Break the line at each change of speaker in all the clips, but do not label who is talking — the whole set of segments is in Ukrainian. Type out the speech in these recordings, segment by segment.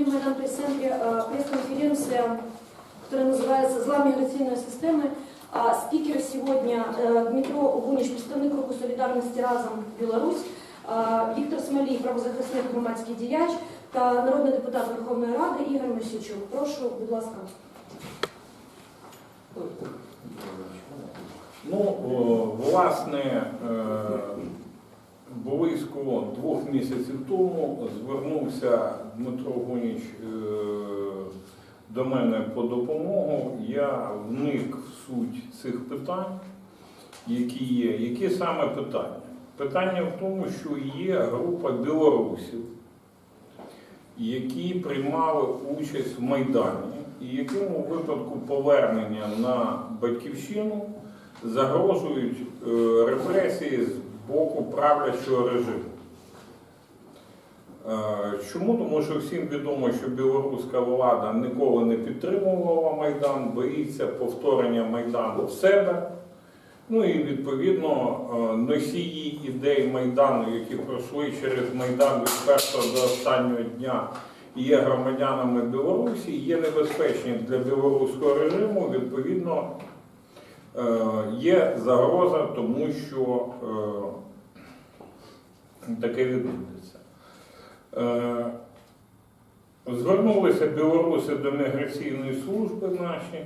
Сьогодні в Майдан прес-центрі е, которая називається Зла міграційної системи. А спікер сьогодні е, Дмитро Гуніч, представник руху солідарності разом Білорусь, е, Віктор Смолій, правозахисник громадський діяч та народний депутат Верховної Ради Ігор Мосійчук. Прошу, будь ласка.
Ну, власне, близько двох місяців тому звернувся Дмитро Гуніч е, до мене по допомогу. Я вник в суть цих питань, які є. Які саме питання? Питання в тому, що є група білорусів, які приймали участь в Майдані, і яким у випадку повернення на батьківщину загрожують е, репресії з боку правлячого режиму. Е, Чому? Тому що всім відомо, що білоруська влада ніколи не підтримувала Майдан, боїться повторення Майдану в себе. Ну і відповідно е, носії ідей Майдану, які пройшли через Майдан від першого до останнього дня, є громадянами Білорусі, є небезпечні для білоруського режиму. Відповідно, є загроза, тому що е, таке відбудеться. Е, Звернулися білоруси до міграційної служби наші,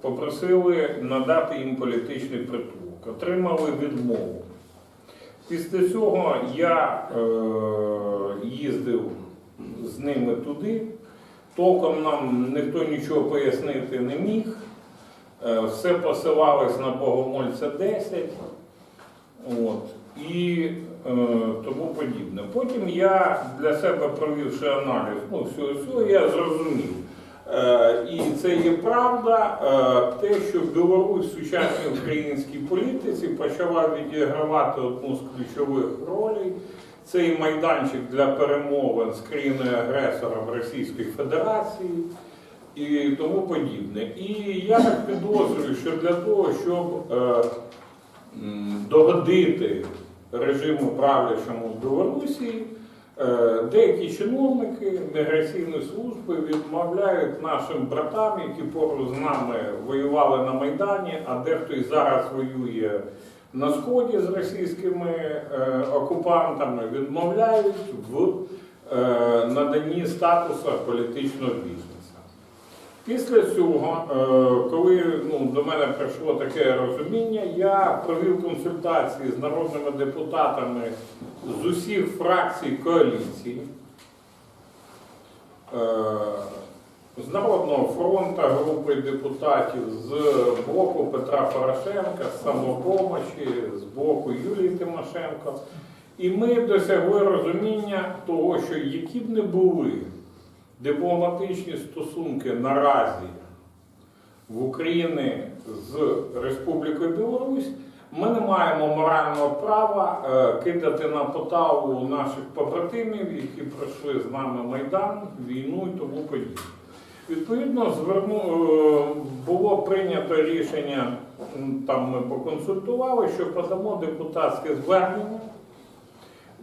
попросили надати їм політичний притулок. Отримали відмову. Після цього я е, їздив з ними туди. Толком нам ніхто нічого пояснити не міг. Е, Все посилалось на Богомольця 10. От, і е, тому подібне. Потім я для себе провівши аналіз, ну, всього цього, я зрозумів. Е, і це є правда, е, те, що Білорусь в сучасній українській політиці почала відігравати одну з ключових ролей. Цей майданчик для перемовин з країною агресором Російської Федерації і тому подібне. І я так підозрюю, що для того, щоб е, догодити режиму правлячому в Білорусі, е, деякі чиновники міграційної служби відмовляють нашим братам, які поруч з нами воювали на Майдані, а дехто і зараз воює на сході з російськими е, окупантами, відмовляють в е, наданні статусу політичного бізнесу. Після цього, е, коли ну, до мене прийшло таке розуміння, я провів консультації з народними депутатами з усіх фракцій коаліції, е, з Народного фронту, групи депутатів, з боку Петра Порошенка, з самопомочі, з боку Юлії Тимошенко. І ми досягли розуміння того, що які б не були дипломатичні стосунки наразі в Україні з Республікою Білорусь, ми не маємо морального права е, кидати на поталу наших побратимів, які пройшли з нами Майдан, війну і тому подібне. Відповідно, е, було прийнято рішення, там ми поконсультували, що подамо депутатське звернення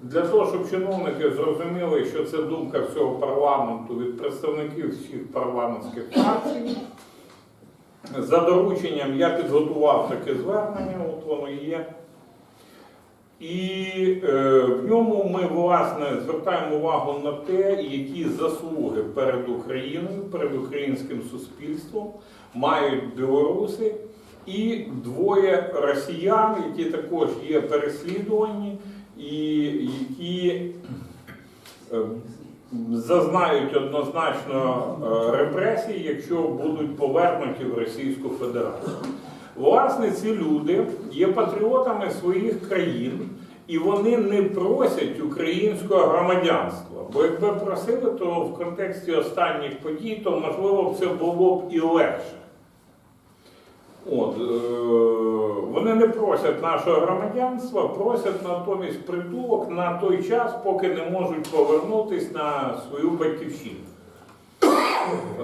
для того, щоб чиновники зрозуміли, що це думка всього парламенту від представників всіх парламентських фракцій. За дорученням я підготував таке звернення, от воно є. І е, в ньому ми власне звертаємо увагу на те, які заслуги перед Україною, перед українським суспільством мають білоруси і двоє росіян, які також є переслідувані і які е, зазнають однозначно е, репресій, якщо будуть повернуті в Російську Федерацію. Власне, ці люди є патріотами своїх країн, і вони не просять українського громадянства. Бо якби просили, то в контексті останніх подій, то можливо це було б і легше. От, е, вони не просять нашого громадянства, просять натомість притулок на той час, поки не можуть повернутися на свою батьківщину.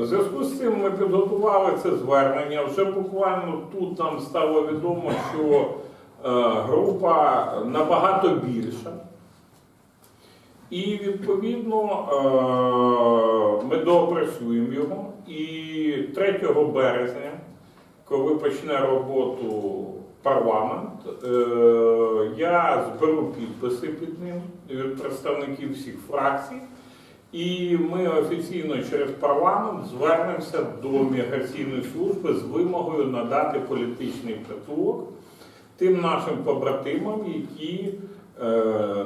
У зв'язку з цим ми підготували це звернення. Вже буквально тут нам стало відомо, що е, група набагато більша. І відповідно е, ми доопрацюємо його. І 3 березня, коли почне роботу парламент, е, я зберу підписи під ним від представників всіх фракцій. І ми офіційно через парламент звернемося до міграційної служби з вимогою надати політичний притулок тим нашим побратимам, які е,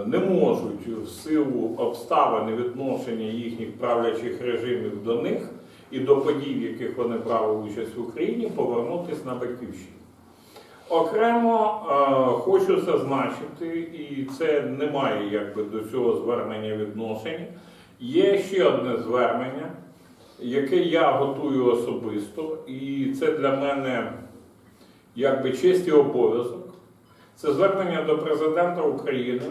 не можуть в силу обставин і відношення їхніх правлячих режимів до них і до подій, в яких вони брали участь в Україні, повернутися на батьківщину. Окремо е, хочу зазначити, і це не має якби до цього звернення відношення. Є ще одне звернення, яке я готую особисто, і це для мене якби честь і обов'язок. Це звернення до президента України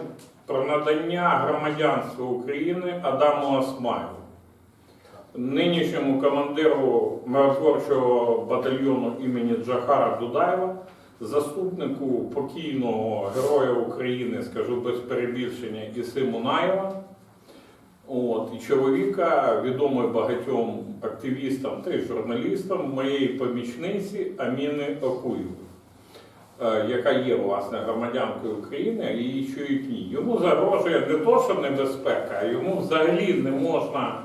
про надання громадянства України Адаму Осмаєву, нинішньому командиру миротворчого батальйону імені Джахара Дудаєва, заступнику покійного Героя України, скажу без перебільшення, Іси Мунаєва. От, і чоловіка, відомий багатьом активістам та й журналістам, моєї помічниці Аміни Окуєвої, е, яка є власне громадянкою України, а її чоловік ні. Йому загрожує не то, що небезпека, а йому взагалі не можна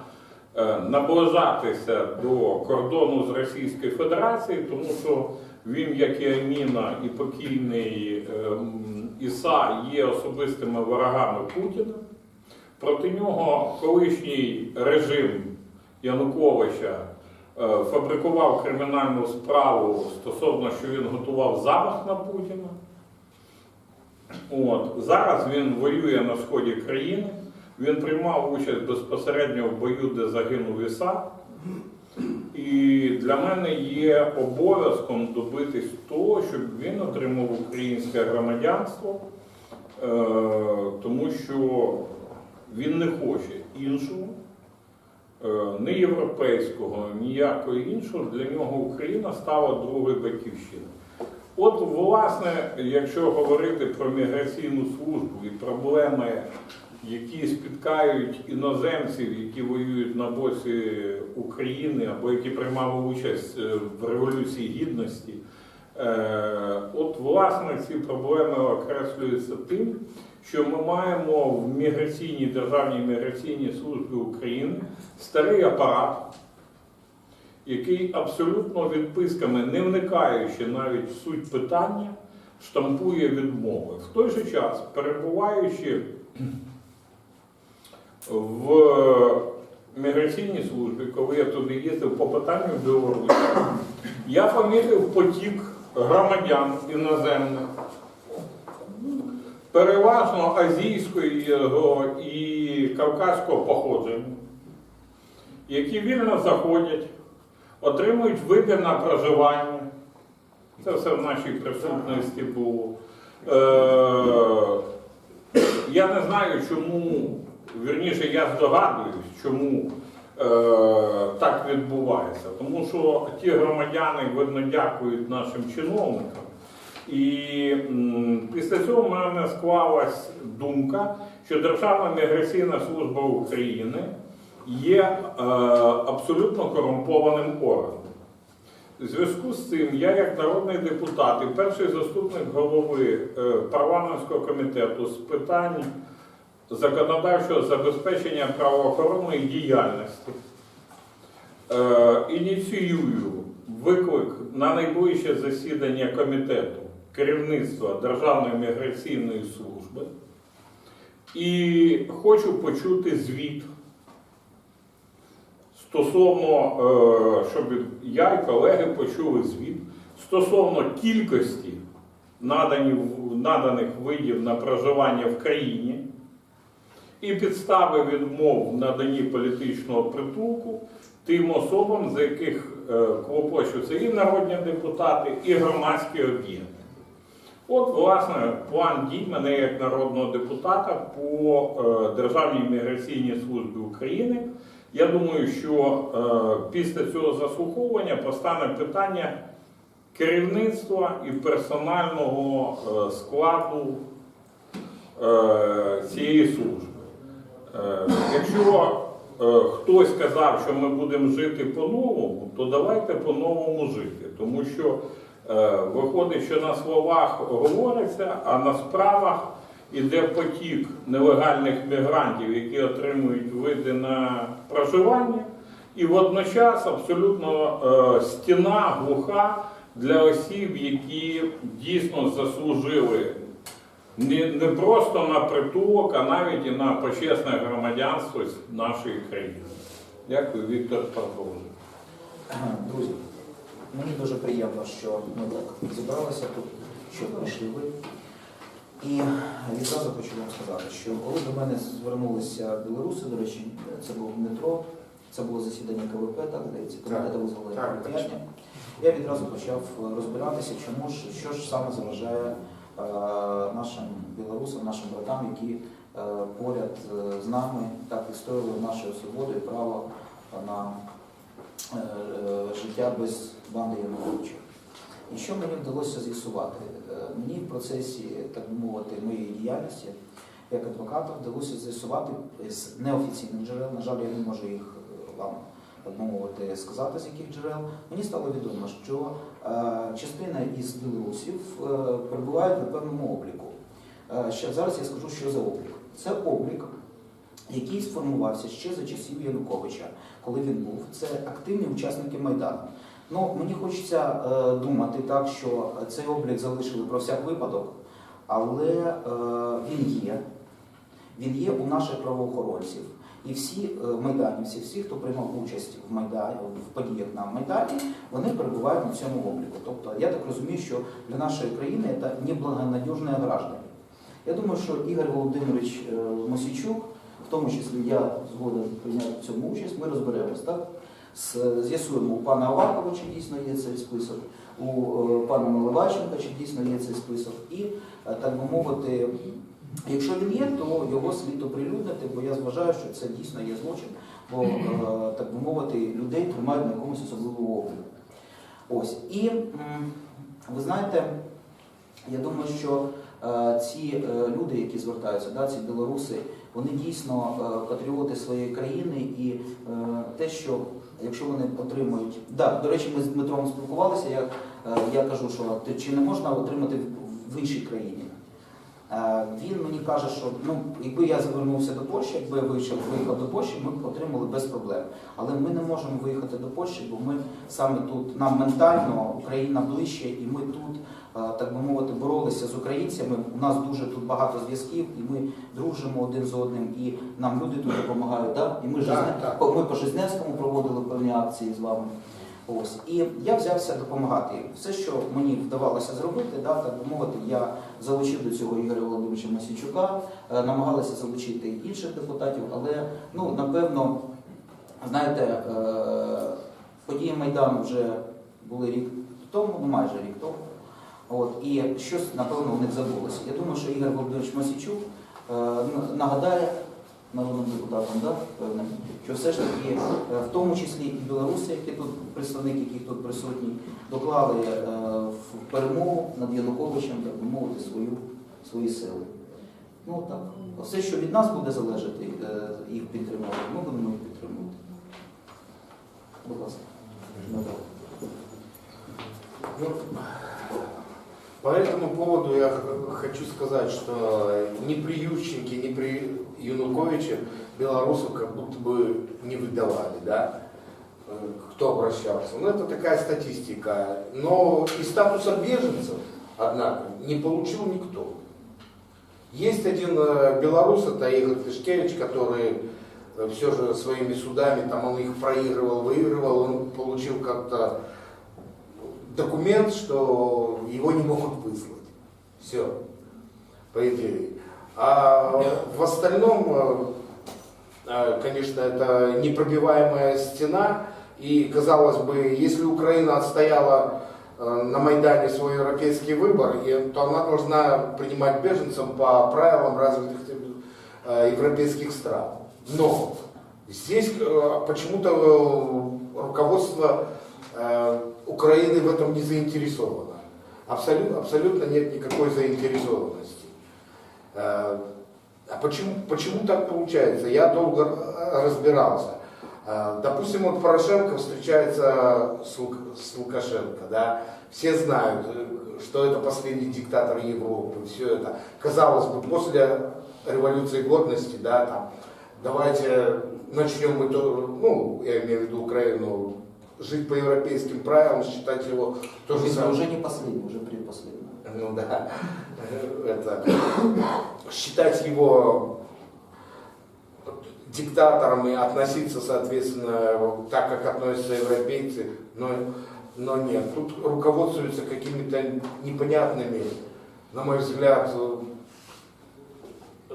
наближатися до кордону з Російською Федерацією, тому що він, як і Аміна, і покійний ем, Іса, є особистими ворогами Путіна. Проти нього колишній режим Януковича е, фабрикував кримінальну справу стосовно, що він готував замах на Путіна. От. Зараз він воює на сході країни. Він приймав участь безпосередньо в бою, де загинув Іса. І для мене є обов'язком добитись того, щоб він отримав українське громадянство, е, тому що він не хоче іншого, е, ні європейського, ніякого іншого. Для нього Україна стала другою батьківщиною. От, власне, якщо говорити про міграційну службу і проблеми, які спіткають іноземців, які воюють на боці України або які приймали участь е, в Революції Гідності, е, от власне ці проблеми окреслюються тим, що ми маємо в міграційній державній міграційній службі України старий апарат, який абсолютно відписками, не вникаючи навіть в суть питання, штампує відмови. В той же час, перебуваючи в міграційній службі, коли я туди їздив по питанню Білорусі, я помітив потік громадян іноземних, переважно азійського і кавказького походження, які вільно заходять, отримують вибір на проживання. Це все в нашій присутності було. Е, я не знаю, чому, вірніше, я здогадуюсь, чому е, так відбувається. Тому що ті громадяни, видно, дякують нашим чиновникам. І м, після цього в мене склалась думка, що Державна міграційна служба України є е, абсолютно корумпованим органом. У зв'язку з цим я, як народний депутат і перший заступник голови е, парламентського комітету з питань законодавчого забезпечення правоохоронної діяльності, е, ініціюю виклик на найближче засідання комітету керівництва Державної міграційної служби і хочу почути звіт стосовно, е, щоб я і колеги почули звіт стосовно кількості наданих видів на проживання в країні і підстави відмов в наданні політичного притулку тим особам, за яких е, клопочуться і народні депутати, і громадські об'єднання. От, власне, план дій мене як народного депутата по е, Державній міграційній службі України. Я думаю, що е, після цього заслуховування постане питання керівництва і персонального складу цієї служби. Е, якщо е, хтось сказав, що ми будемо жити по-новому, то давайте по-новому жити. Тому що е, виходить, що на словах говориться, а на справах іде потік нелегальних мігрантів, які отримують види на проживання, і водночас абсолютно стіна глуха для осіб, які дійсно заслужили не, не просто на притулок, а навіть і на почесне громадянство нашої країни. Дякую, Віктор Паркович.
Друзі, мені дуже приємно, що ми так зібралися тут, що прийшли ви. І відразу хочу вам сказати, що коли до мене звернулися білоруси, до речі, це був метро, це було засідання КВП, так здається, комітету визволення
Так.
Я відразу почав розбиратися, чому ж що ж саме заважає нашим білорусам, нашим братам, які е, поряд е, з нами так відстоювали нашу свободу і право на е, е, життя без банди Януковича. І що мені вдалося з'ясувати? Е, Мені в процесі, так мовити, моєї діяльності як адвоката вдалося з'ясувати з неофіційних джерел, на жаль, я не можу їх е, вам так мовити сказати, з яких джерел. Мені стало відомо, що е, частина із білорусів е, перебувають на певному обліку. Е, ще зараз я скажу, що за облік. Це облік, який сформувався ще за часів Януковича, коли він був. Це активні учасники Майдану. Ну, мені хочеться е, думати так, що цей облік залишили про всяк випадок, але е, він є. Він є у наших правоохоронців. І всі е, майданівці, всі, хто приймав участь в Майдані, в подіях на Майдані, вони перебувають на цьому обліку. Тобто, я так розумію, що для нашої країни це неблагонадіжні граждане. Я думаю, що Ігор Володимирович е, Мосійчук, в тому числі я згоден прийняти цьому участь, ми розберемось, так? З'ясуємо у пана Авакова, чи дійсно є цей список, у е, пана Наливайченка, чи дійсно є цей список. І, так би мовити, якщо він є, то його слід оприлюднити, бо я вважаю, що це дійсно є злочин, бо, е, так би мовити, людей тримають на якомусь особливому обліку. Ось. І ви знаєте, я думаю, що е, ці е, люди, які звертаються, да, ці білоруси, вони дійсно патріоти своєї країни і те, що якщо вони отримують. Да, до речі, ми з Дмитром спілкувалися, я, я кажу, що чи не можна отримати в іншій країні. Е, Він мені каже, що ну, якби я звернувся до Польщі, якби я вийшов, виїхав до Польщі, ми б отримали без проблем. Але ми не можемо виїхати до Польщі, бо ми саме тут, нам ментально Україна ближче, і ми тут, е, так би мовити, боролися з українцями. У нас дуже тут багато зв'язків, і ми дружимо один з одним, і нам люди тут допомагають. Да? І ми,
Так,
Жизне-
так.
по- ми по Жизневському проводили певні акції з вами. Ось. І я взявся допомагати їм. Все, що мені вдавалося зробити, да, так би мовити, я залучив до цього Ігоря Володимировича Масійчука, е, намагалися залучити інших депутатів, але ну, напевно, знаєте, е, події Майдану вже були рік тому, ну майже рік тому. От, і щось, напевно, у них забулося. Я думаю, що Ігор Володимирович Масійчук е, нагадає народним депутатам, да, певним, що все ж таки, в тому числі і білоруси, які тут представники, які тут присутні, доклали перемогу над Януковичем, так би мовити, свою, свої сили. Ну так, все, що від нас буде залежати, е, їх підтримувати, ми будемо їх підтримувати. Будь ласка.
Ну, по этому поводу я х- хочу сказать, что ни при Ющенке, ни при Януковиче белорусов как будто бы не выдавали, да? Э, Кто обращался. Ну, это такая статистика. Но и статуса беженцев, однако, не получил никто. Есть один э, белорус, это Игорь Тышкевич, который все же своими судами, там он их проигрывал, выигрывал, он получил как-то документ, что его не могут выслать. Все, по идее. А в остальном, э, э, конечно, это непробиваемая стена. И, казалось бы, если Украина отстояла э, на Майдане свой европейский выбор, то она должна принимать беженцев по правилам развитых э, европейских стран. Но здесь э, почему-то руководство Украины в этом не заинтересовано. Абсолютно, абсолютно нет никакой заинтересованности. А почему, почему так получается? Я долго э, разбирался. Э, Допустим, вот Порошенко встречается с, Лук- с Лукашенко, да, все знают, э, что это последний диктатор Европы, все это. Казалось бы, после революции годности, да, там, давайте начнем мы ну, я имею в виду Украину, жить по европейским правилам, считать его то же
Если
самое.
уже не последний, уже предпоследний.
Ну да, это, считать его диктатором и относиться, соответственно, так, как относятся европейцы, но, но нет. Тут руководствуются какими-то непонятными, на мой взгляд,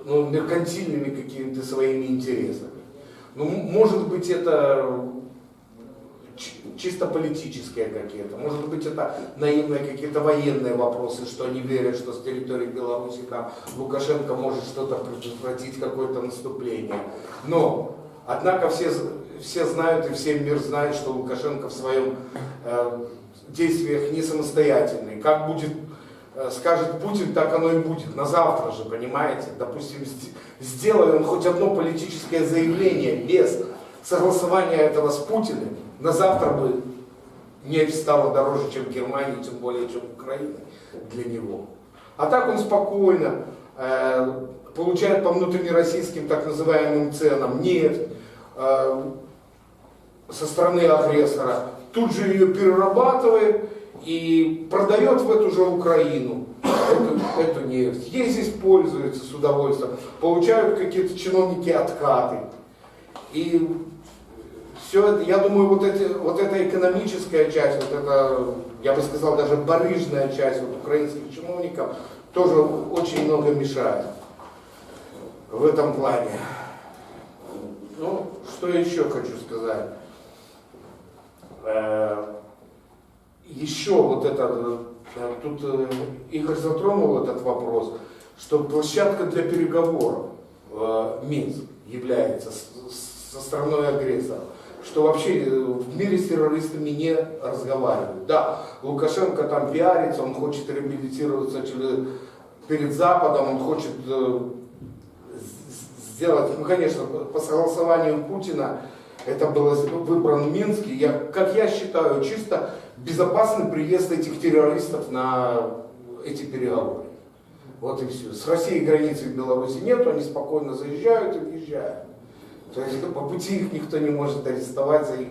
ну, меркантильными какими-то своими интересами. Ну, может быть, это чисто политические какие-то. Может быть, это наивные какие-то военные вопросы, что они верят, что с территории Беларуси там Лукашенко может что-то предотвратить, какое-то наступление. Но, однако, все, все знают и все мир знает, что Лукашенко в своем э, действиях не самостоятельный. Как будет, э, скажет Путин, так оно и будет. На завтра же, понимаете? Допустим, сд- сделай он хоть одно политическое заявление без согласования этого с Путиным, на завтра бы нефть стала дороже, чем Германия, тем более, чем Украина для него. А так он спокойно э, получает по внутреннероссийским так называемым ценам нефть э, со стороны агрессора, тут же ее перерабатывает и продает в эту же Украину эту, эту нефть. Ей здесь пользуются с удовольствием, получают какие-то чиновники откаты. И все я думаю, вот, эти, вот эта экономическая часть, вот эта, я бы сказал, даже барыжная часть вот, украинских чиновников тоже очень много мешает в этом плане. Ну, что еще хочу сказать. Э, Еще вот это, э, тут э, Игорь затронул этот вопрос, что площадка для переговоров Минск является со стороной агрессора, что вообще э, в мире с террористами не разговаривают. Да, Лукашенко там пиарится, он хочет реабилитироваться перед Западом, он хочет э, сделать, ну, конечно, по согласованию Путина это было выбран Минск, я, как я считаю, чисто безопасный приезд этих террористов на эти переговоры. Вот и все. С Россией границы в Беларуси нет, они спокойно заезжают и въезжают. То есть по пути их никто не может арестовать за их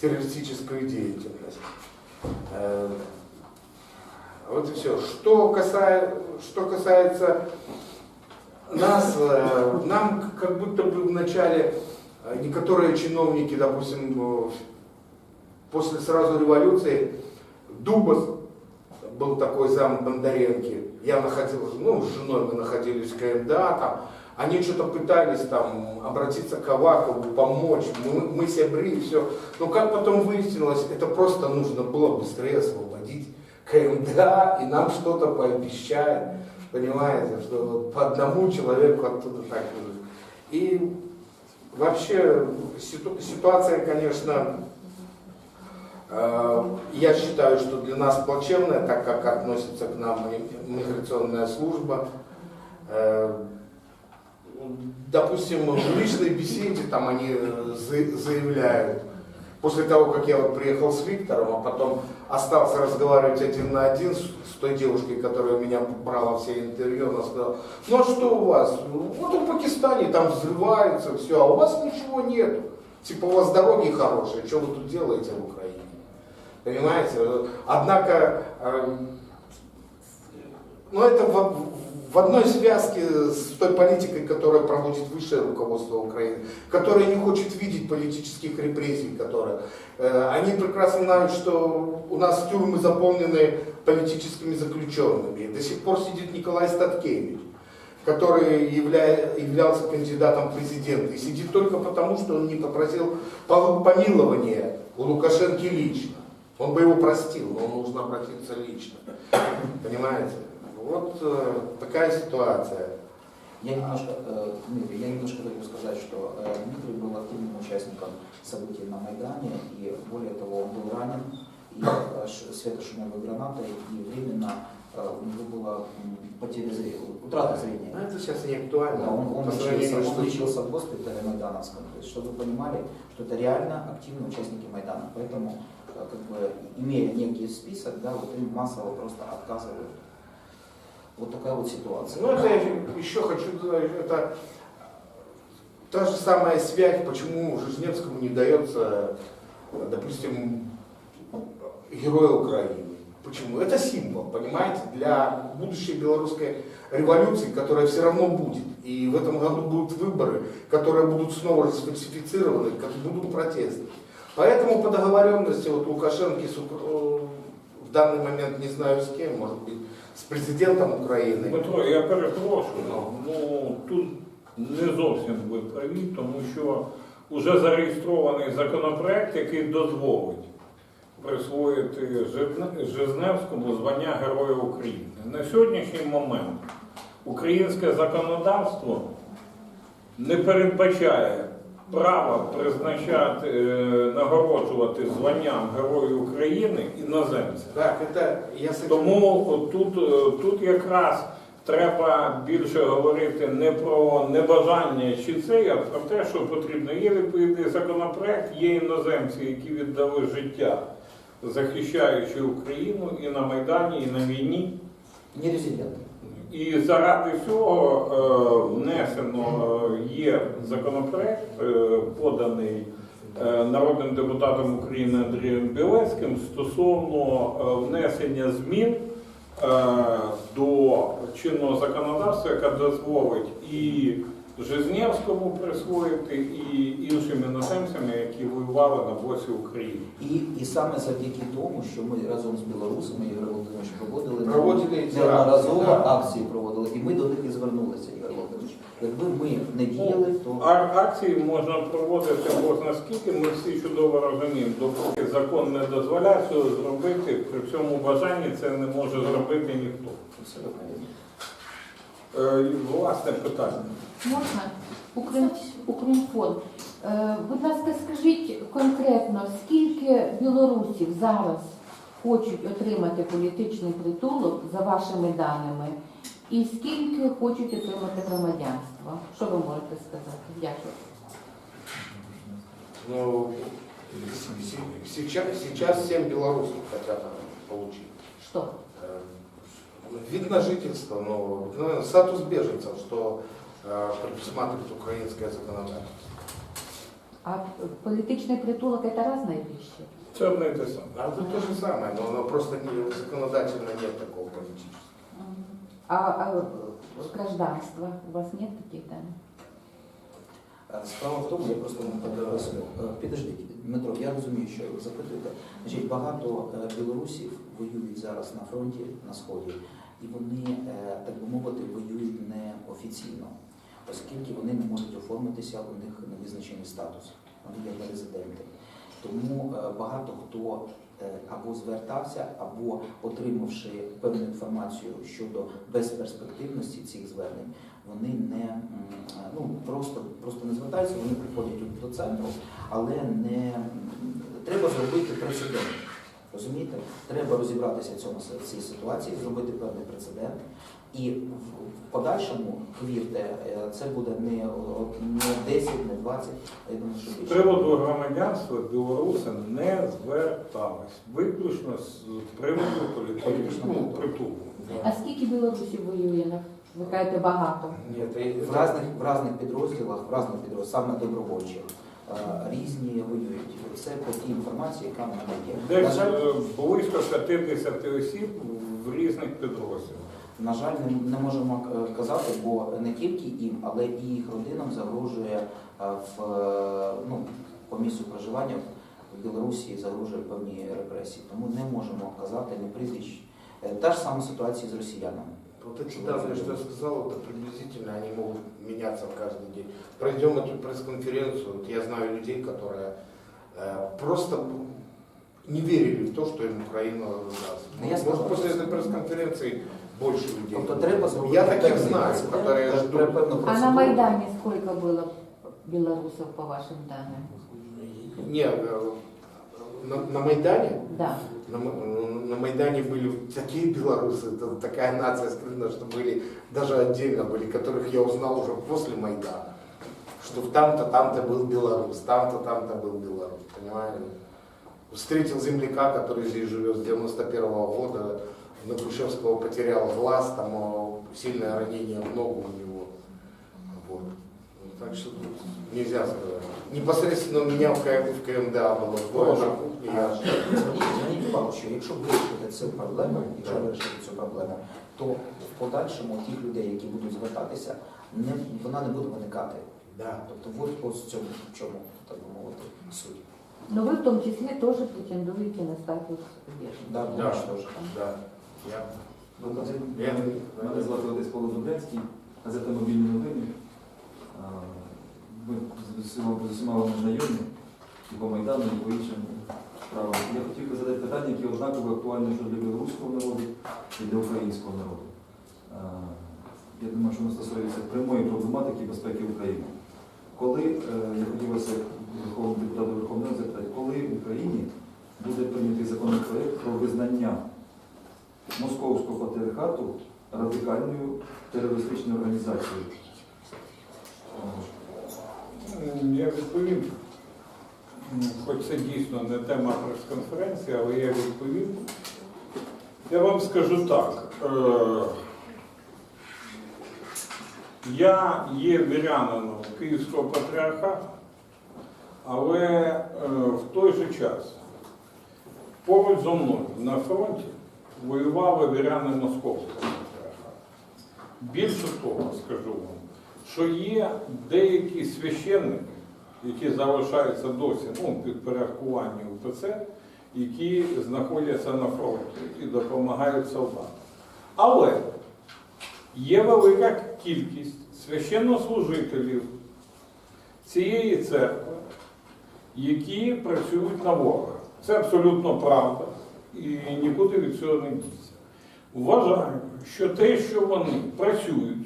террористическую деятельность. Э, Вот и все. Что, касается, что касается нас, э, нам как будто бы в начале э, некоторые чиновники, допустим, после сразу революции, Дубас был такой зам Бондаренки, я находился, ну, с женой мы находились в КМДА, там, они что-то пытались там обратиться к Авакову, помочь, мы, мы сябри и все. Но как потом выяснилось, это просто нужно было быстрее освободить КМДА, и нам что-то пообещать, понимаете, что по одному человеку оттуда так будет. И вообще ситу- ситуация, конечно, э, я считаю, что для нас плачевная, так как относится к нам миграционная служба. Допустим, в личной беседе там они э, за- заявляют, после того, как я вот приехал с Виктором, а потом остался разговаривать один на один с, той девушкой, которая у меня брала все интервью, она сказала, ну а что у вас? Ну, Вот в Пакистане там взрывается все, а у вас ничего нет. Типа у вас дороги хорошие, что вы тут делаете в Украине? Понимаете? Однако, э, ну это в, одной связке с той политикой, которая проводит высшее руководство Украины, которое не хочет видеть политических репрессий, которые... э, Они прекрасно знают, что у нас тюрьмы заполнены политическими заключенными. До сих пор сидит Николай Статкевич, который явля- являлся кандидатом в президента. И сидит только потому, что он не попросил помилования у Лукашенко лично. Он бы его простил, но он нужно обратиться лично. Понимаете? Вот э, такая ситуация.
Я немножко, э, Дмитрий, я немножко хочу сказать, что э, Дмитрий был активным участником событий на Майдане, и более того, он был ранен и э, светошумовой гранатой, и временно э, у него была потеря зрения, утрата зрения.
Ну, это сейчас не актуально.
Да, он, он лечился, он
с-
лечился в госпитале Майдановском, то есть, чтобы вы понимали, что это реально активные участники Майдана. Поэтому, э, как бы, имея некий список, да, вот им массово просто отказывают. Вот такая вот ситуация.
Ну, это я еще хочу это та же самая связь, почему Жизневскому не дается, допустим, Героя Украины. Почему? Это символ, понимаете, для будущей белорусской революции, которая все равно будет. И в этом году будут выборы, которые будут снова сфальсифицированы, как будут протесты. Поэтому по договоренности вот Лукашенко э, в данный момент не знаю с кем, может быть, с президентом Украины.
Дмитро, я перепрошую, ну тут не зовсім ви праві, тому що вже зареєстрований законопроект, який дозволить присвоїти Жизневському звання Героя України. На сьогоднішній момент українське законодавство не передбачає права призначати, е, нагороджувати званням Героя України іноземця.
Так, это я с этим-
Тому от тут, е, тут якраз треба більше говорити не про небажання чи це, а про те, що потрібно. Є відповідний законопроект, є іноземці, які віддали життя, захищаючи Україну і на Майдані, і на війні.
Не резиденты.
І заради цього е, внесено е, є законопроект, е, поданий народним депутатом України Андрієм Білецьким стосовно внесення змін до чинного законодавства, яке дозволить і Жизнєвському присвоїти, і іншим іноземцям, які воювали на боці України.
І, і саме завдяки тому, що ми разом з білорусами, Ігор Володимирович, проводили
Проводили
неодноразово
акції, да.
акції проводили, і ми до них і звернулися, Ігор Володимирович. Якби ми не діяли, то
А- Акції можна проводити Бог наскільки, ми всі чудово розуміємо, допоки закон не дозволяє цього зробити, при всьому бажанні це не може зробити ніхто.
абсолютно
Власне питання.
Можна? Укрінфон. Е, будь ласка, скажіть конкретно, скільки білорусів зараз хочуть отримати політичний притулок за вашими даними, і скільки хочуть отримати громадянство? Що ви можете сказати? Дякую.
Ну, сейчас, сейчас 7 белорусов хотят получить.
Що?
Э, Вид на жительство, ну, ну, статус беженцев, что э, предусматривает украинское законодательство.
А політичний притулок це різні вещи?
Це одне й те саме.
А это то же самое, но оно просто не, законодательно нет такого политического.
А, а гражданство? У вас нет таких даних?
Е, Справа в тому, я просто вам поясню. Е, Підождіть, Дмитро, я розумію, що ви запитуєте. Значить, багато е, білорусів воюють зараз на фронті, на сході, і вони, е, так би мовити, воюють неофіційно, оскільки вони не можуть оформитися, у них невизначений статус, вони є нерезиденти. Тому е, багато хто е, або звертався, або отримавши певну інформацію щодо безперспективності цих звернень, вони не ну просто просто не звертаються, вони приходять до центру, але не треба зробити прецедент. Розумієте? Треба розібратися в цьому в цій ситуації, зробити певний прецедент. І в подальшому, повірте, е, це буде не, не 10, не 20, а я думаю, що
З
більше.
приводу громадянства білоруси не звертались. Виключно з приводу політичного притулку.
А скільки білорусів воює на ви кажете багато?
И-
В різних, в різних підрозділах, в різних підрозділах, саме добровольчих, різні воюють. Це по тій інформації, яка в мене є. На
Десь
жаль,
е, близько 50 осіб в різних підрозділах.
На жаль, не, не можемо е, казати, бо не тільки їм, але і їх родинам загрожує е, в ну, по місцю проживання в Білорусі загрожує певні репресії. Тому не можемо казати ні прізвищ. Та ж сама ситуація з росіянами.
Вот эти данные, что я сказал, это приблизительно, они могут меняться каждый день. Пройдем эту пресс-конференцию, вот я знаю людей, которые э, просто не верили в то, что им Украина даст.
Ну, я
Может,
сказал,
после
что-
этой пресс-конференции больше людей.
Тобто треба зробити
Я таких
певний
знаю,
прецедент,
которые
пе-
ждут.
певну
А на
процедуру.
Майдані скільки було білорусів по вашим даним?
Не, э, На, на Майдане?
Да.
На, М- на Майдане были такие белорусы, это такая нация скрытна, что были, даже отдельно были, которых я узнал уже после Майдана. Что там-то, там-то был белорус, там-то, там-то был белорус, понимаете? Встретил земляка, который здесь живет с 91 года, на Кушевского потерял глаз, там э, сильное ранение в ногу у него. Вот. Ну, Так что тут нельзя сказать. Непосредственно у меня в, в КМДА было двое на кухне, я
Зверніть, зверніть якщо вирішити цю проблему, якщо вирішити цю проблему, то в подальшому тих людей, які будуть звертатися, не, вона не буде виникати.
Да.
Тобто от ось в цьому, в чому, так би мовити, суть.
Но вы в том числе тоже претендуете на статус беженца.
Да,
Да.
да. Що ж.
Да. Я. Я-
Мене звати Олесь Павло газета Мобільні новини. Ми з усіма, знайомі, і по Майдану, і по іншим справам. Я хотів би задати питання, які однаково актуальні що для білоруського народу і для українського народу. Я думаю, що воно стосується прямої проблематики безпеки України. Коли, е, я хотів вас як Верховного Верховної запитати, коли в Україні буде прийнятий законопроект про визнання московського патріархату радикальною терористичною організацією.
Я відповім. Хоч це дійсно не тема прес-конференції, але я відповім. Я вам скажу так. Е, Я є вірянином Київського патріархату, але е, в той же час поруч зо мною на фронті воювали віряни Московського патріархату. Більше того, скажу вам, що є деякі священники, які залишаються досі ну, під порядкуванням УПЦ, які знаходяться на фронті і допомагають солдатам. Але є велика кількість священнослужителів цієї церкви, які працюють на ворога. Це абсолютно правда і нікуди від цього не діться. Вважаю, що те, що вони працюють,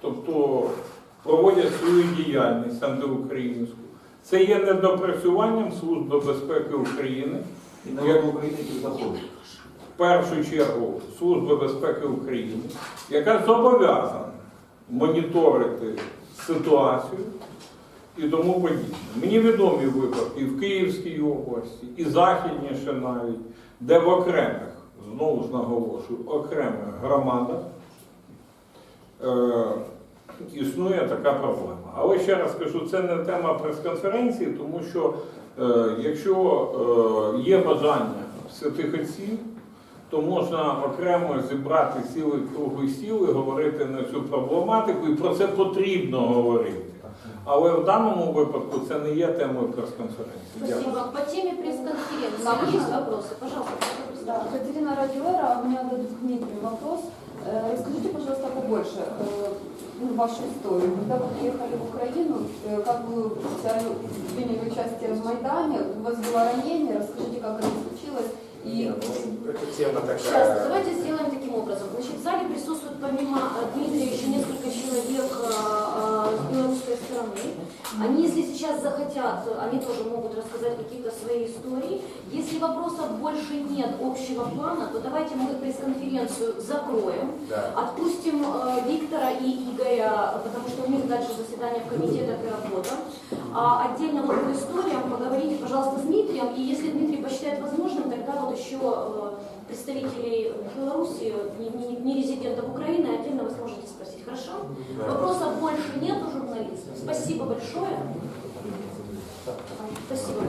тобто проводять свою діяльність антиукраїнську, це є недопрацюванням Служби безпеки України,
І народ України, заходить.
в першу чергу Служби безпеки України, яка зобов'язана моніторити ситуацію і тому подібне. Мені відомі випадки і в Київській області, і західніше навіть, де в окремих, знову ж наголошую, окремих громадах існує така проблема. Але ще раз кажу, це не тема прес-конференції, тому що е, якщо е, є бажання святих отців, то можна окремо зібрати цілий круглий стіл і говорити на цю проблематику, і про це потрібно говорити. Але в даному випадку це не є темою прес-конференції. Дякую.
Спасибо. По теме пресс-конференции есть вопросы? Пожалуйста.
Да, Катерина Радиоэра, у меня к Дмитрию вопрос. Э, Расскажите, пожалуйста, побольше э, ну, вашу историю. Когда вы приехали в Украину, э, как вы взяли, приняли участие в Майдане, у вас было ранение, расскажите, как это случилось. И
эта тема
Сейчас,
такая.
давайте сделаем таким образом. Значит, в зале присутствует помимо Дмитрия еще несколько человек э, э, с белорусской стороны. Они, если сейчас захотят, они тоже могут рассказать какие-то свои истории. Если вопросов больше нет общего плана, то давайте мы пресс-конференцию закроем.
Да.
Отпустим э, Виктора и Игоря, потому что у них дальше заседание в комитетах и работа. А отдельно вот по историям поговорите, пожалуйста, с Дмитрием. И если Дмитрий посчитает возможным, тогда вот еще представителей Беларуси, не, резидентов Украины, отдельно вы сможете спросить. Хорошо? Вопросов больше нет у журналистов. Спасибо большое. Спасибо.